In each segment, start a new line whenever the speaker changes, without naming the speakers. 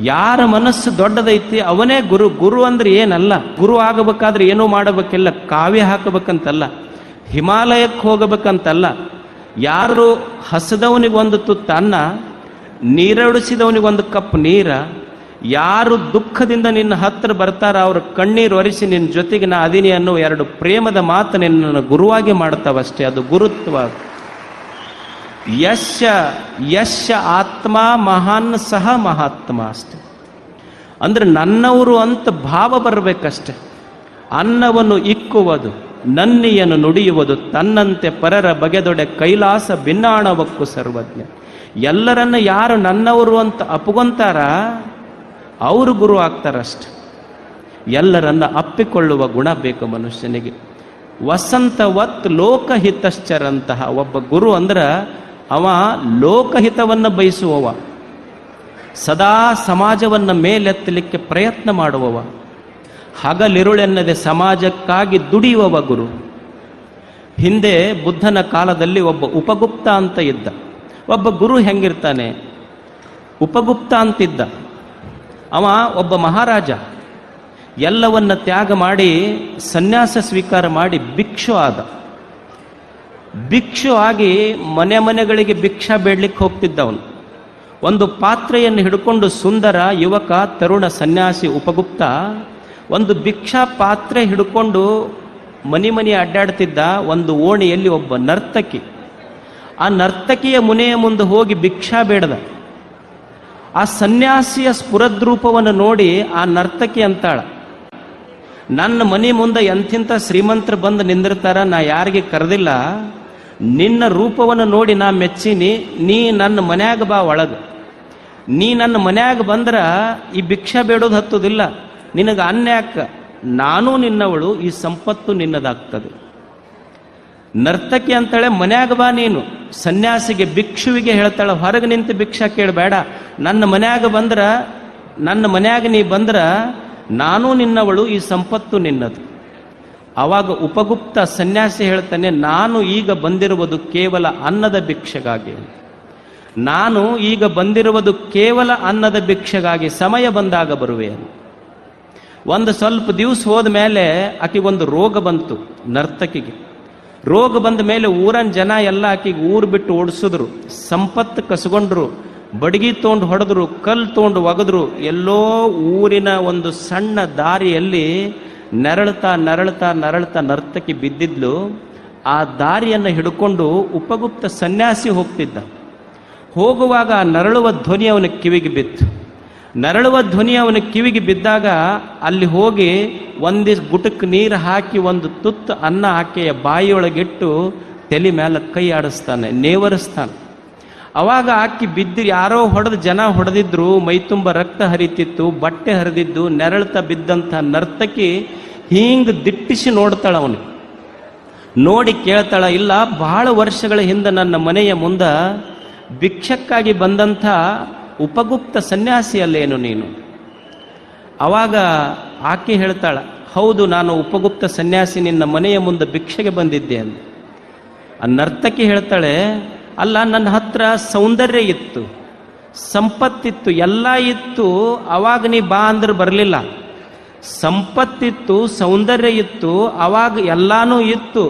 ಯಾರ ಮನಸ್ಸು ದೊಡ್ಡದೈತಿ ಅವನೇ ಗುರು. ಗುರು ಅಂದ್ರೆ ಏನಲ್ಲ. ಗುರು ಆಗಬೇಕಾದ್ರೆ ಏನೂ ಮಾಡಬೇಕಿಲ್ಲ. ಕಾವ್ಯ ಹಾಕಬೇಕಂತಲ್ಲ. ಹಿಮಾಲಯಕ್ಕೆ ಹೋಗಬೇಕಂತಲ್ಲ. ಯಾರು ಹಸದವನಿಗೆ ಒಂದು ತುತ್ತ ಅನ್ನ ನೀರಡಿಸಿದವನಿಗೊಂದು ಕಪ್ ನೀರ, ಯಾರು ದುಃಖದಿಂದ ನಿನ್ನ ಹತ್ತಿರ ಬರ್ತಾರ ಅವ್ರ ಕಣ್ಣೀರು ಒರೆಸಿ ನಿನ್ನ ಜೊತೆಗೆ ನಾ ಅದೀನಿ ಅನ್ನೋ ಎರಡು ಪ್ರೇಮದ ಮಾತು ನಿನ್ನನ್ನು ಗುರುವಾಗಿ ಮಾಡ್ತಾವಷ್ಟೇ. ಅದು ಗುರುತ್ವ. ಯಶ ಯಶ ಆತ್ಮ ಮಹಾನ್ ಸಹ ಮಹಾತ್ಮ ಅಷ್ಟೆ. ಅಂದ್ರೆ ನನ್ನವರು ಅಂತ ಭಾವ ಬರಬೇಕಷ್ಟೆ. ಅನ್ನವನ್ನು ಇಕ್ಕುವುದು, ನನ್ನಿಯನ್ನು ನುಡಿಯುವುದು, ತನ್ನಂತೆ ಪರರ ಬಗೆದೊಡೆ ಕೈಲಾಸ ಭಿನ್ನಾಣವಕ್ಕೂ ಸರ್ವಜ್ಞ. ಎಲ್ಲರನ್ನು ಯಾರು ನನ್ನವರು ಅಂತ ಅಪ್ಪುಗೊಂತಾರ ಅವರು ಗುರು ಆಗ್ತಾರಷ್ಟೆ. ಎಲ್ಲರನ್ನ ಅಪ್ಪಿಕೊಳ್ಳುವ ಗುಣ ಬೇಕು ಮನುಷ್ಯನಿಗೆ. ವಸಂತವತ್ ಲೋಕಹಿತಶ್ಚರಂತಹ ಒಬ್ಬ ಗುರು ಅಂದ್ರ ಅವ ಲೋಕಹಿತವನ್ನು ಬಯಸುವವ. ಸದಾ ಸಮಾಜವನ್ನು ಮೇಲೆತ್ತಲಿಕ್ಕೆ ಪ್ರಯತ್ನ ಮಾಡುವವ. ಹಗಲಿರುಳೆನ್ನದೆ ಸಮಾಜಕ್ಕಾಗಿ ದುಡಿಯುವವ ಗುರು. ಹಿಂದೆ ಬುದ್ಧನ ಕಾಲದಲ್ಲಿ ಒಬ್ಬ ಉಪಗುಪ್ತ ಅಂತ ಇದ್ದ. ಒಬ್ಬ ಗುರು ಹೆಂಗಿರ್ತಾನೆ? ಉಪಗುಪ್ತ ಅಂತಿದ್ದ. ಅವ ಒಬ್ಬ ಮಹಾರಾಜ. ಎಲ್ಲವನ್ನ ತ್ಯಾಗ ಮಾಡಿ ಸನ್ಯಾಸ ಸ್ವೀಕಾರ ಮಾಡಿ ಭಿಕ್ಷು ಆದ. ಭಿಕ್ಷು ಆಗಿ ಮನೆ ಮನೆಗಳಿಗೆ ಭಿಕ್ಷಾ ಬೇಡ್ಲಿಕ್ಕೆ ಹೋಗ್ತಿದ್ದವನು. ಒಂದು ಪಾತ್ರೆಯನ್ನು ಹಿಡ್ಕೊಂಡು ಸುಂದರ ಯುವಕ, ತರುಣ ಸನ್ಯಾಸಿ, ಉಪಗುಪ್ತ, ಒಂದು ಭಿಕ್ಷಾ ಪಾತ್ರೆ ಹಿಡ್ಕೊಂಡು ಮನಿ ಮನಿ ಅಡ್ಡಾಡ್ತಿದ್ದ ಒಂದು ಓಣಿಯಲ್ಲಿ ಒಬ್ಬ ನರ್ತಕಿ. ಆ ನರ್ತಕಿಯ ಮುನೆಯ ಮುಂದೆ ಹೋಗಿ ಭಿಕ್ಷಾ ಬೇಡದ. ಆ ಸನ್ಯಾಸಿಯ ಸ್ಫುರದ್ರೂಪವನ್ನು ನೋಡಿ ಆ ನರ್ತಕಿ ಅಂತಾಳ, ನನ್ನ ಮನೆ ಮುಂದೆ ಎಂಥಿಂಥ ಶ್ರೀಮಂತರು ಬಂದು ನಿಂದಿರ್ತಾರ? ನಾ ಯಾರಿಗೆ ಕರೆದಿಲ್ಲ. ನಿನ್ನ ರೂಪವನ್ನು ನೋಡಿ ನಾ ಮೆಚ್ಚಿನಿ, ನೀ ನನ್ನ ಮನ್ಯಾಗ ಬಾ ಒಳಗ. ನೀ ನನ್ನ ಮನ್ಯಾಗ ಬಂದ್ರ ಈ ಭಿಕ್ಷ ಬೇಡೋದು ಹತ್ತುದಿಲ್ಲ. ನಿನಗೆ ಅನ್ಯಾಕ ನಾನು ನಿನ್ನವಳು, ಈ ಸಂಪತ್ತು ನಿನ್ನದಾಗ್ತದೆ. ನರ್ತಕಿ ಅಂತಾಳೆ, ಮನ್ಯಾಗ ಬಾ ನೀನು. ಸನ್ಯಾಸಿಗೆ ಭಿಕ್ಷುವಿಗೆ ಹೇಳ್ತಾಳ, ಹೊರಗೆ ನಿಂತು ಭಿಕ್ಷ ಕೇಳಬೇಡ ನನ್ನ ಮನ್ಯಾಗ ಬಂದ್ರ, ನನ್ನ ಮನ್ಯಾಗ ನೀ ಬಂದ್ರ, ನಾನು ನಿನ್ನವಳು, ಈ ಸಂಪತ್ತು ನಿನ್ನದು. ಆವಾಗ ಉಪಗುಪ್ತ ಸನ್ಯಾಸಿ ಹೇಳ್ತಾನೆ, ನಾನು ಈಗ ಬಂದಿರುವುದು ಕೇವಲ ಅನ್ನದ ಭಿಕ್ಷೆಗಾಗಿ. ನಾನು ಈಗ ಬಂದಿರುವುದು ಕೇವಲ ಅನ್ನದ ಭಿಕ್ಷೆಗಾಗಿ ಸಮಯ ಬಂದಾಗ ಬರುವೆ. ಒಂದು ಸ್ವಲ್ಪ ದಿವಸ ಹೋದ ಮೇಲೆ ಆಕೆಗೊಂದು ರೋಗ ಬಂತು ನರ್ತಕಿಗೆ. ರೋಗ ಬಂದ ಮೇಲೆ ಊರನ್ ಜನ ಎಲ್ಲ ಆಕೆಗೆ ಊರು ಬಿಟ್ಟು ಓಡಿಸಿದ್ರು. ಸಂಪತ್ತು ಕಸ್ಕೊಂಡ್ರು, ಬಡಗಿ ತೊಗೊಂಡು ಹೊಡೆದ್ರು, ಕಲ್ಲು ತೊಗೊಂಡು ಒಗೆದ್ರು, ಎಲ್ಲೋ ಊರಿನ ಒಂದು ಸಣ್ಣ ದಾರಿಯಲ್ಲಿ ನೆರಳ್ತಾ ನರಳ್ತಾ ನರಳ್ತಾ ನರ್ತಕಿ ಬಿದ್ದಿದ್ಲು, ಆ ದಾರಿಯನ್ನು ಹಿಡ್ಕೊಂಡು ಉಪಗುಪ್ತ ಸನ್ಯಾಸಿ ಹೋಗ್ತಿದ್ದ. ಹೋಗುವಾಗ ನರಳುವ ಧ್ವನಿ ಅವನ ಕಿವಿಗೆ ಬಿತ್ತು. ನರಳುವ ಧ್ವನಿ ಅವನ ಕಿವಿಗೆ ಬಿದ್ದಾಗ ಅಲ್ಲಿ ಹೋಗಿ ಒಂದಿಷ್ಟು ಗುಟಕ್ಕೆ ನೀರು ಹಾಕಿ ಒಂದು ತುತ್ತು ಅನ್ನ ಆಕೆಯ ಬಾಯಿಯೊಳಗಿಟ್ಟು ತಲೆ ಮೇಲೆ ಕೈ ಆಡಿಸ್ತಾನೆ, ನೇವರಿಸ್ತಾನೆ. ಅವಾಗ ಆಕಿ ಬಿದ್ದು ಯಾರೋ ಹೊಡೆದು ಜನ ಹೊಡೆದಿದ್ರು ಮೈತುಂಬ ರಕ್ತ ಹರಿತಿತ್ತು, ಬಟ್ಟೆ ಹರಿದಿದ್ದು, ನೆರಳ್ತಾ ಬಿದ್ದಂಥ ನರ್ತಕಿ ಹಿಂಗ್ ದಿಟ್ಟಿಸಿ ನೋಡ್ತಾಳ ಅವನು. ನೋಡಿ ಕೇಳ್ತಾಳ, ಇಲ್ಲ ಬಹಳ ವರ್ಷಗಳ ಹಿಂದೆ ನನ್ನ ಮನೆಯ ಮುಂದ ಭಿಕ್ಷಕ್ಕಾಗಿ ಬಂದಂಥ ಉಪಗುಪ್ತ ಸನ್ಯಾಸಿಯಲ್ಲೇನು ನೀನು? ಅವಾಗ ಆಕೆ ಹೇಳ್ತಾಳ, ಹೌದು, ನಾನು ಉಪಗುಪ್ತ ಸನ್ಯಾಸಿ ನಿನ್ನ ಮನೆಯ ಮುಂದೆ ಭಿಕ್ಷೆಗೆ ಬಂದಿದ್ದೆ ಅಂತ. ಆ ನರ್ತಕಿ ಹೇಳ್ತಾಳೆ ಅಲ್ಲ, ನನ್ನ ಹತ್ರ ಸೌಂದರ್ಯ ಇತ್ತು, ಸಂಪತ್ತಿತ್ತು, ಎಲ್ಲ ಇತ್ತು, ಅವಾಗ ನೀ ಬಾ ಅಂದ್ರೆ ಬರಲಿಲ್ಲ. ಸಂಪತ್ತಿತ್ತು, ಸೌಂದರ್ಯ ಇತ್ತು, ಅವಾಗ ಎಲ್ಲಾನು ಇತ್ತು.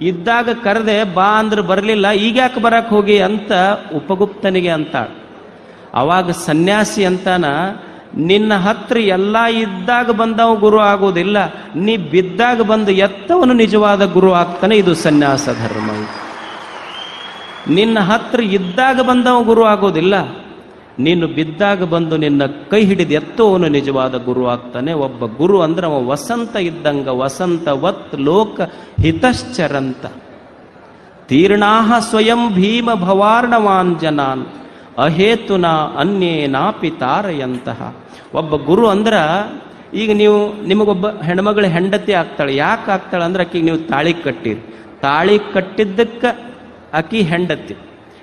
ಇದ್ದಾಗ ಕರೆದೆ, ಬಾ ಅಂದ್ರೆ ಬರಲಿಲ್ಲ, ಈಗ ಯಾಕೆ ಬರಕ್ ಹೋಗಿ ಅಂತ ಉಪಗುಪ್ತನಿಗೆ ಅಂತ ಅವಾಗ ಸನ್ಯಾಸಿ ಅಂತಾನ, ನಿನ್ನ ಹತ್ರ ಎಲ್ಲ ಇದ್ದಾಗ ಬಂದವ ಗುರು ಆಗೋದಿಲ್ಲ, ನೀ ಬಿದ್ದಾಗ ಬಂದು ಎತ್ತವನು ನಿಜವಾದ ಗುರು ಆಗ್ತಾನೆ, ಇದು ಸನ್ಯಾಸ ಧರ್ಮ. ನಿನ್ನ ಹತ್ರ ಇದ್ದಾಗ ಬಂದವ ಗುರು ಆಗೋದಿಲ್ಲ. ನೀನು ಬಿದ್ದಾಗ ಬಂದು ನಿನ್ನ ಕೈ ಹಿಡಿದು ಎತ್ತುವವನು ನಿಜವಾದ ಗುರು ಆಗ್ತಾನೆ. ಒಬ್ಬ ಗುರು ಅಂದ್ರೆ ಅವ ವಸಂತ ಇದ್ದಂಗ, ವಸಂತ ವತ್ ಲೋಕ ಹಿತಶ್ಚರಂತ. ತೀರ್ಣಾಹ ಸ್ವಯಂ ಭೀಮ ಭವಾರ್ಣವಾನ್ ಜನಾನ್, ಅಹೇತುನ ಅನ್ಯೇನಾಪಿ ತಾರಯಂತಹ ಒಬ್ಬ ಗುರು ಅಂದ್ರ ಈಗ ನೀವು ನಿಮಗೊಬ್ಬ ಹೆಣ್ಮಗಳ ಹೆಂಡತಿ ಆಗ್ತಾಳೆ, ಯಾಕೆ ಆಗ್ತಾಳೆ ಅಂದ್ರೆ ಆಕೆಗೆ ನೀವು ತಾಳಿ ಕಟ್ಟಿರಿ. ತಾಳಿ ಕಟ್ಟಿದ್ದಕ್ಕೆ ಆಕಿ ಹೆಂಡತಿ.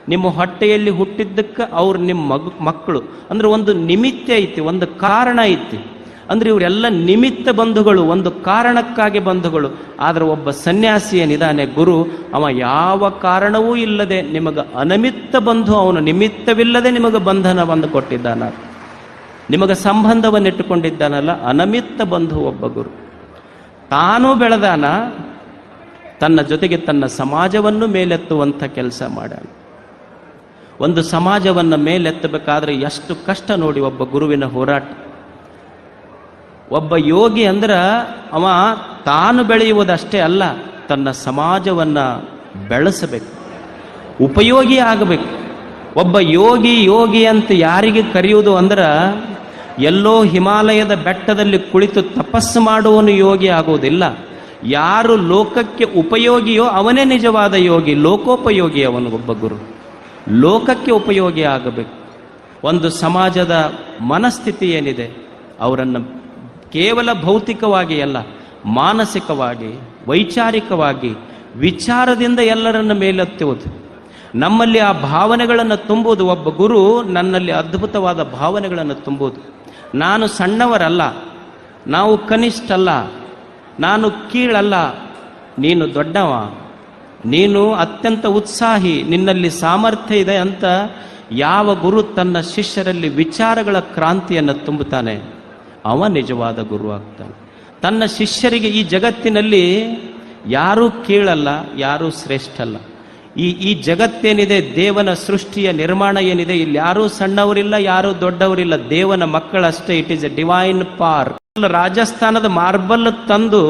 ನಿಮ್ಮ ಹೊಟ್ಟೆಯಲ್ಲಿ ಹುಟ್ಟಿದ್ದಕ್ಕೆ ಅವ್ರು ನಿಮ್ಮ ಮಗು, ಮಕ್ಕಳು. ಅಂದ್ರೆ ಒಂದು ನಿಮಿತ್ತ ಐತಿ, ಒಂದು ಕಾರಣ ಐತಿ. ಅಂದ್ರೆ ಇವರೆಲ್ಲ ನಿಮಿತ್ತ ಬಂಧುಗಳು, ಒಂದು ಕಾರಣಕ್ಕಾಗಿ ಬಂಧುಗಳು. ಆದ್ರೆ ಒಬ್ಬ ಸನ್ಯಾಸಿ ಏನಿದಾನೆ ಗುರು, ಅವ ಯಾವ ಕಾರಣವೂ ಇಲ್ಲದೆ ನಿಮಗೆ ಅನಮಿತ್ತ ಬಂಧು, ಅವನು ನಿಮಿತ್ತವಿಲ್ಲದೆ ನಿಮಗೆ ಬಂಧನ ಬಂದು ಕೊಟ್ಟಿದ್ದಾನ. ನಿಮಗೆ ಸಂಬಂಧವನ್ನಿಟ್ಟುಕೊಂಡಿದ್ದಾನಲ್ಲ, ಅನಮಿತ್ತ ಬಂಧು ಒಬ್ಬ ಗುರು. ತಾನೂ ಬೆಳೆದಾನ ತನ್ನ ಜೊತೆಗೆ ತನ್ನ ಸಮಾಜವನ್ನು ಮೇಲೆತ್ತುವಂಥ ಕೆಲಸ ಮಾಡ್ಯಾನ. ಒಂದು ಸಮಾಜವನ್ನು ಮೇಲೆತ್ತಬೇಕಾದ್ರೆ ಎಷ್ಟು ಕಷ್ಟ ನೋಡಿ ಒಬ್ಬ ಗುರುವಿನ ಹೋರಾಟ. ಒಬ್ಬ ಯೋಗಿ ಅಂದ್ರೆ ಅವ ತಾನು ಬೆಳೆಯುವುದಷ್ಟೇ ಅಲ್ಲ, ತನ್ನ ಸಮಾಜವನ್ನ ಬೆಳೆಸಬೇಕು, ಉಪಯೋಗಿ ಆಗಬೇಕು. ಒಬ್ಬ ಯೋಗಿ ಯೋಗಿ ಅಂತ ಯಾರಿಗೆ ಕರೆಯುವುದು ಅಂದ್ರೆ, ಎಲ್ಲೋ ಹಿಮಾಲಯದ ಬೆಟ್ಟದಲ್ಲಿ ಕುಳಿತು ತಪಸ್ಸು ಮಾಡುವನು ಯೋಗಿ ಆಗುವುದಿಲ್ಲ. ಯಾರು ಲೋಕಕ್ಕೆ ಉಪಯೋಗಿಯೋ ಅವನೇ ನಿಜವಾದ ಯೋಗಿ, ಲೋಕೋಪಯೋಗಿ ಅವನು ಒಬ್ಬ ಗುರು. ಲೋಕಕ್ಕೆ ಉಪಯೋಗಿ ಆಗಬೇಕು. ಒಂದು ಸಮಾಜದ ಮನಸ್ಥಿತಿ ಏನಿದೆ, ಅವರನ್ನು ಕೇವಲ ಭೌತಿಕವಾಗಿ ಅಲ್ಲ, ಮಾನಸಿಕವಾಗಿ, ವೈಚಾರಿಕವಾಗಿ, ವಿಚಾರದಿಂದ ಎಲ್ಲರನ್ನ ಮೇಲೆತ್ತುವುದು. ನಮ್ಮಲ್ಲಿ ಆ ಭಾವನೆಗಳನ್ನು ತುಂಬುವುದು, ಒಬ್ಬ ಗುರು ನನ್ನಲ್ಲಿ ಅದ್ಭುತವಾದ ಭಾವನೆಗಳನ್ನು ತುಂಬುವುದು. ನಾನು ಸಣ್ಣವರಲ್ಲ, ನಾವು ಕನಿಷ್ಠಲ್ಲ ನಾನು ಕೀಳಲ್ಲ, ನೀನು ದೊಡ್ಡವ. ನೀನು ಅತ್ಯಂತ ಉತ್ಸಾಹಿ, ನಿನ್ನಲ್ಲಿ ಸಾಮರ್ಥ್ಯ ಇದೆ ಅಂತ ಯಾವ ಗುರು ತನ್ನ ಶಿಷ್ಯರಲ್ಲಿ ವಿಚಾರಗಳ ಕ್ರಾಂತಿಯನ್ನು ತುಂಬುತ್ತಾನೆ? ಅವ ನಿಜವಾದ ಗುರು ಆಗ್ತಾನೆ. ತನ್ನ ಶಿಷ್ಯರಿಗೆ ಈ ಜಗತ್ತಿನಲ್ಲಿ ಯಾರೂ ಕೀಳಲ್ಲ, ಯಾರೂ ಶ್ರೇಷ್ಠಲ್ಲ. ಈ ಈ ಜಗತ್ತೇನಿದೆ, ದೇವನ ಸೃಷ್ಟಿಯ ನಿರ್ಮಾಣ ಏನಿದೆ, ಇಲ್ಲಿ ಯಾರೂ ಸಣ್ಣವರಿಲ್ಲ, ಯಾರೂ ದೊಡ್ಡವರಿಲ್ಲ, ದೇವನ ಮಕ್ಕಳಷ್ಟೇ ಇಟ್ ಈಸ್ ಎ ಡಿವೈನ್ ಪಾರ್ ರಾಜಸ್ಥಾನದ ಮಾರ್ಬಲ್ ತಂದು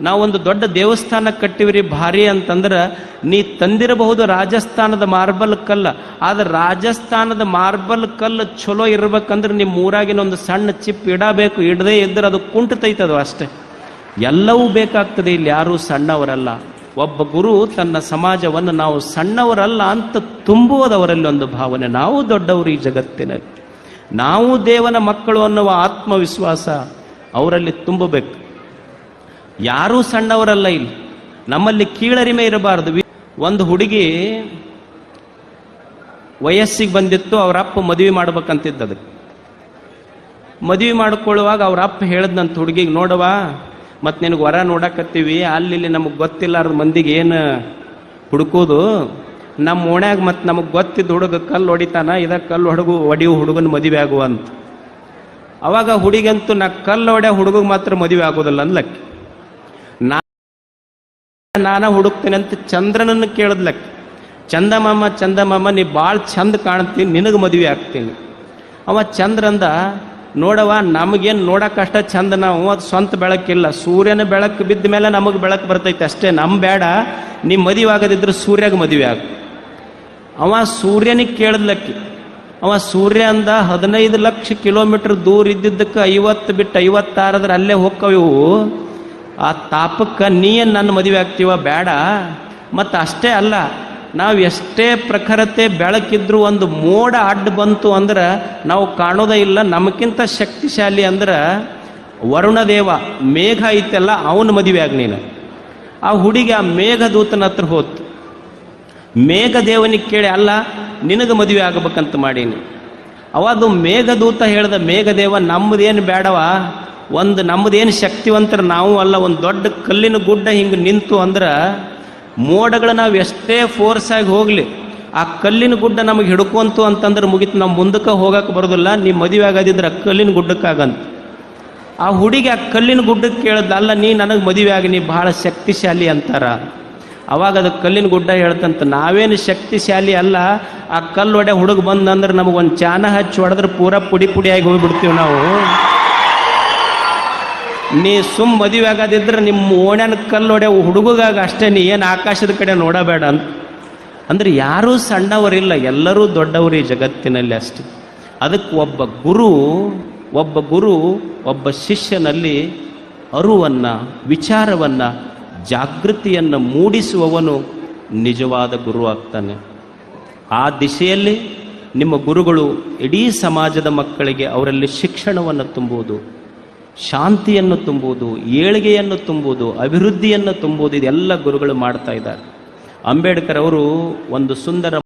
ನಾವೊಂದು ದೊಡ್ಡ ದೇವಸ್ಥಾನ ಕಟ್ಟಿವ್ರಿ ಭಾರಿ ಅಂತಂದ್ರೆ ನೀ ತಂದಿರಬಹುದು ರಾಜಸ್ಥಾನದ ಮಾರ್ಬಲ್ ಕಲ್ಲ. ಆದ್ರೆ ರಾಜಸ್ಥಾನದ ಮಾರ್ಬಲ್ ಕಲ್ಲು ಚಲೋ ಇರ್ಬೇಕಂದ್ರೆ ನಿಮ್ಮ ಊರಾಗಿನ ಒಂದು ಸಣ್ಣ ಚಿಪ್ ಇಡಬೇಕು ಇಡದೇ ಇದ್ರೆ ಅದು ಕುಂಟತೈತದು ಅಷ್ಟೇ. ಎಲ್ಲವೂ ಬೇಕಾಗ್ತದೆ, ಇಲ್ಲಿ ಯಾರೂ ಸಣ್ಣವರಲ್ಲ. ಒಬ್ಬ ಗುರು ತನ್ನ ಸಮಾಜವನ್ನು ನಾವು ಸಣ್ಣವರಲ್ಲ ಅಂತ ತುಂಬುವುದವರಲ್ಲಿ ಒಂದು ಭಾವನೆ. ನಾವು ದೊಡ್ಡವರು ಈ ಜಗತ್ತಿನಲ್ಲಿ. ನಾವು ದೇವನ ಮಕ್ಕಳು ಅನ್ನುವ ಆತ್ಮವಿಶ್ವಾಸ ಅವರಲ್ಲಿ ತುಂಬಬೇಕು. ಯಾರೂ ಸಣ್ಣವರಲ್ಲ ಇಲ್ಲಿ. ನಮ್ಮಲ್ಲಿ ಕೀಳರಿಮೆ ಇರಬಾರದು. ಒಂದು ಹುಡುಗಿ ವಯಸ್ಸಿಗೆ ಬಂದಿತ್ತು, ಅವರ ಅಪ್ಪ ಮದುವೆ ಮಾಡ್ಬೇಕಂತಿದ್ದ ಅದಕ್ಕೆ. ಮದುವೆ ಮಾಡ್ಕೊಳ್ಳುವಾಗ ಅವ್ರ ಅಪ್ಪ ಹೇಳ್ದಂತ ಹುಡುಗಿಗೆ ನೋಡವಾ ಮತ್ತು ನಿನಗೆ ವರ ನೋಡಕತ್ತೀವಿ, ಅಲ್ಲಿ ನಮಗೆ ಗೊತ್ತಿಲ್ಲಾರ್ದ ಮಂದಿಗೆ ಏನು ಹುಡುಕೋದು? ನಮ್ಮ ಓಣ್ಯಾಗ ಮತ್ತು ನಮಗೆ ಗೊತ್ತಿದ್ದ ಹುಡುಗ ಕಲ್ಲು ಹೊಡಿತಾನ, ಇದ ಕಲ್ಲು ಹೊಡಗು ಹೊಡಿಯು ಹುಡುಗನ ಮದುವೆ ಆಗುವಂತ. ಅವಾಗ ಹುಡುಗಂತೂ ನಾ ಕಲ್ಲು ಹೊಡೆ ಹುಡುಗಗೆ ಮಾತ್ರ ಮದುವೆ ಆಗೋದಿಲ್ಲ ಅನ್ಲಕ್ಕೆ ನಾ ನಾನ ಹುಡುಕ್ತೇನೆ ಅಂತ ಚಂದ್ರನನ್ನು ಕೇಳಿದ್ಲಕ್ಕೆ. ಚಂದಮಾಮ ಚಂದಮಾಮ ನೀ ಭಾಳ ಚಂದ ಕಾಣ್ತೀನಿ ನಿನಗೆ ಮದುವೆ ಆಗ್ತೀನಿ. ಅವ ಚಂದ್ರಂದ ನೋಡವ ನಮಗೇನು ನೋಡಕ್ಕಷ್ಟ ಚಂದ ನಾವು, ಅದು ಸ್ವಂತ ಬೆಳಕಿಲ್ಲ ಸೂರ್ಯನ ಬೆಳಕು ಬಿದ್ದ ಮೇಲೆ ನಮಗೆ ಬೆಳಕು ಬರ್ತೈತೆ ಅಷ್ಟೇ. ನಮ್ಮ ಬೇಡ, ನೀ ಮದುವೆ ಆಗದಿದ್ರೆ ಸೂರ್ಯಾಗ ಮದುವೆ ಆಗ. ಅವ ಸೂರ್ಯನಿಗೆ ಕೇಳಿದ್ಲಕ್ಕಿ ಅವ ಸೂರ್ಯ ಅಂದ ಹದಿನೈದು ಲಕ್ಷ ಕಿಲೋಮೀಟರ್ ದೂರ ಇದ್ದಿದ್ದಕ್ಕೆ ಐವತ್ತು ಬಿಟ್ಟು ಐವತ್ತಾರದ್ರ ಅಲ್ಲೇ ಹೋಕ್ಕವಿವು ಆ ತಾಪಕ್ಕೆ ನೀನು ನನ್ನ ಮದುವೆ ಆಗ್ತೀವ? ಬೇಡ. ಮತ್ತು ಅಷ್ಟೇ ಅಲ್ಲ, ನಾವು ಎಷ್ಟೇ ಪ್ರಖರತೆ ಬೆಳಕಿದ್ರು ಒಂದು ಮೋಡ ಅಡ್ಡ ಬಂತು ಅಂದ್ರೆ ನಾವು ಕಾಣೋದೇ ಇಲ್ಲ. ನಮಗಿಂತ ಶಕ್ತಿಶಾಲಿ ಅಂದ್ರೆ ವರುಣದೇವ, ಮೇಘ ಐತೆಲ್ಲ ಅವನ ಮದುವೆ ಆಗ ನೀನು. ಆ ಹುಡುಗಿ ಆ ಮೇಘದೂತನ ಹತ್ರ ಹೋತು. ಮೇಘದೇವನಿಗೆ ಕೇಳಿ, ಅಲ್ಲ, ನಿನಗೆ ಮದುವೆ ಆಗಬೇಕಂತ ಮಾಡೀನಿ. ಅವಾಗ ಮೇಘದೂತ ಹೇಳಿದ, ಮೇಘದೇವ ನಮ್ಮದೇನು ಬೇಡವ ಒಂದು ನಮ್ಮದೇನು ಶಕ್ತಿವಂತರ ನಾವು ಅಲ್ಲ, ಒಂದು ದೊಡ್ಡ ಕಲ್ಲಿನ ಗುಡ್ಡ ಹಿಂಗೆ ನಿಂತು ಅಂದ್ರೆ ಮೋಡಗಳು ನಾವು ಎಷ್ಟೇ ಫೋರ್ಸ್ ಆಗಿ ಹೋಗಲಿ, ಆ ಕಲ್ಲಿನ ಗುಡ್ಡ ನಮಗೆ ಹಿಡ್ಕೊಂತು ಅಂತಂದ್ರೆ ಮುಗಿತು ನಮ್ಮ ಮುಂದಕ್ಕೆ ಹೋಗಕ್ಕೆ ಬರೋದಿಲ್ಲ, ನೀವು ಮದುವೆ ಆಗೋದಿದ್ರೆ ಆ ಕಲ್ಲಿನ ಗುಡ್ಡಕ್ಕಾಗಂತ. ಆ ಹುಡುಗಿ ಆ ಕಲ್ಲಿನ ಗುಡ್ಡಕ್ಕೆ ಕೇಳಿದ, ಅಲ್ಲ, ನೀ ನನಗೆ ಮದುವೆ ಆಗಿ, ನೀ ಬಹಳ ಶಕ್ತಿಶಾಲಿ ಅಂತಾರ. ಅವಾಗ ಅದು ಕಲ್ಲಿನ ಗುಡ್ಡ ಹೇಳ್ತಂತ, ನಾವೇನು ಶಕ್ತಿಶಾಲಿ ಅಲ್ಲ, ಆ ಕಲ್ಲು ಒಡೆ ಹುಡುಗ ಬಂದಂದ್ರೆ ನಮಗೊಂದು ಚಾನ ಹಚ್ಚಿ ಹೊಡೆದ್ರೆ ಪೂರ ಪುಡಿ ಪುಡಿಯಾಗಿ ಹೋಗ್ಬಿಡ್ತೀವಿ ನಾವು. ನೀ ಸುಮ್ ಮದುವೆ ಆಗೋದಿದ್ರೆ ನಿಮ್ಮ ಓಣ್ಯನ ಕಲ್ಲು ಹುಡುಗಾಗ ಅಷ್ಟೇ, ನೀ ಏನು ಆಕಾಶದ ಕಡೆ ನೋಡಬೇಡ ಅಂತ. ಅಂದ್ರೆ ಯಾರೂ ಸಣ್ಣವರಿಲ್ಲ, ಎಲ್ಲರೂ ದೊಡ್ಡವರು ಈ ಜಗತ್ತಿನಲ್ಲಿ ಅಷ್ಟೆ. ಅದಕ್ಕೆ ಒಬ್ಬ ಗುರು ಒಬ್ಬ ಗುರು, ಒಬ್ಬ ಶಿಷ್ಯನಲ್ಲಿ ಅರುವನ್ನ, ವಿಚಾರವನ್ನ ಜಾಗೃತಿಯನ್ನು ಮೂಡಿಸುವವನು ನಿಜವಾದ ಗುರು ಆಗ್ತಾನೆ ಆ ದಿಶೆಯಲ್ಲಿ ನಿಮ್ಮ ಗುರುಗಳು ಇಡೀ ಸಮಾಜದ ಮಕ್ಕಳಿಗೆ ಅವರಲ್ಲಿ ಶಿಕ್ಷಣವನ್ನು ತುಂಬುವುದು ಶಾಂತಿಯನ್ನು ತುಂಬುವುದು ಏಳಿಗೆಯನ್ನು ತುಂಬುವುದು ಅಭಿವೃದ್ಧಿಯನ್ನು ತುಂಬುವುದು ಇದೆಲ್ಲ ಗುರುಗಳು ಮಾಡ್ತಾ ಇದ್ದಾರೆ. ಅಂಬೇಡ್ಕರ್ ಅವರು ಒಂದು ಸುಂದರ